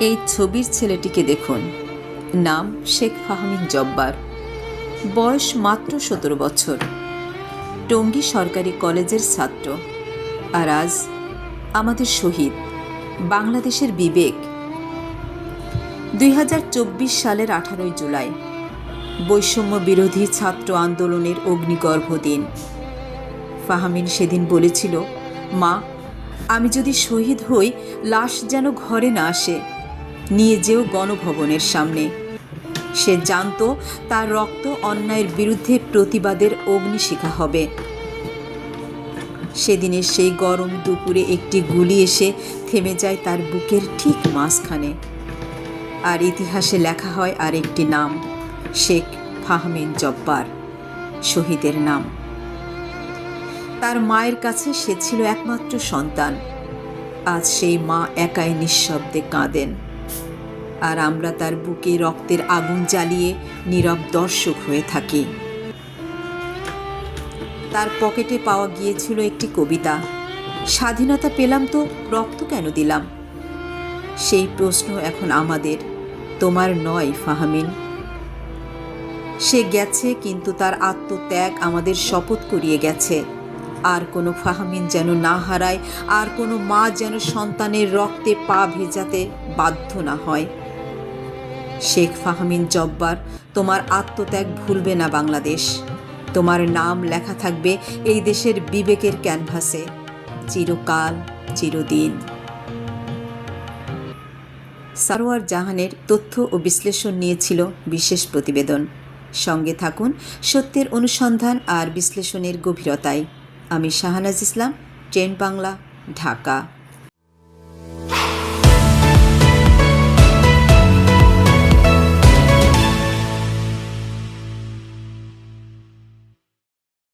এই ছবির ছেলেটিকে দেখুন। নাম শেখ ফাহমিন জব্বার। বয়স মাত্র সতেরো বছর। টঙ্গী সরকারি কলেজের ছাত্র। আর আজ আমাদের শহীদ, বাংলাদেশের বিবেক। দুই হাজার চব্বিশ সালের আঠারোই জুলাই, বৈষম্য বিরোধী ছাত্র আন্দোলনের অগ্নিগর্ভ দিন। ফাহামিন সেদিন বলেছিল, মা, আমি যদি শহীদ হই, লাশ যেন ঘরে না আসে। নিয়ে যেও গণভবনের সামনে। সে জানতো তার রক্ত অন্যায়ের বিরুদ্ধে প্রতিবাদের অগ্নিশিখা হবে। সেদিনের সেই গরম দুপুরে একটি গুলি এসে থেমে যায় তার বুকের ঠিক মাঝখানে। আর ইতিহাসে লেখা হয় আর একটি নাম, শেখ ফাহমিন জব্বার, শহীদের নাম। তার মায়ের কাছে সে ছিল একমাত্র সন্তান। আজ সেই মা একাই নিঃশব্দে কাঁদেন। আর আমরা তার বুকে রক্তের আগুন জ্বালিয়ে নীরব দর্শক হয়ে থাকি। তার পকেটে পাওয়া গিয়েছিল একটি কবিতা। স্বাধীনতা পেলাম তো রক্ত কেন দিলাম? সেই প্রশ্ন এখন আমাদের, তোমার নয়, ফাহামিন। সে গেছে কিন্তু তার আত্মত্যাগ আমাদের শপথ করিয়ে গেছে। আর কোনো ফাহামিন যেন না হারায়, আর কোনো মা যেন সন্তানের রক্তে পা ভেজাতে বাধ্য না হয়। শেখ ফাহমিন জব্বার, তোমার আত্মত্যাগ ভুলবে না বাংলাদেশ। তোমার নাম লেখা থাকবে এই দেশের বিবেকের ক্যানভাসে। চিরকাল, চিরদিন। সারোয়ার জাহানের তথ্য ও বিশ্লেষণ নিয়েছিল বিশেষ প্রতিবেদন। সঙ্গে থাকুন সত্যের অনুসন্ধান আর বিশ্লেষণের গভীরতায়। আমি শাহনাজ ইসলাম, ট্রেন বাংলা, ঢাকা।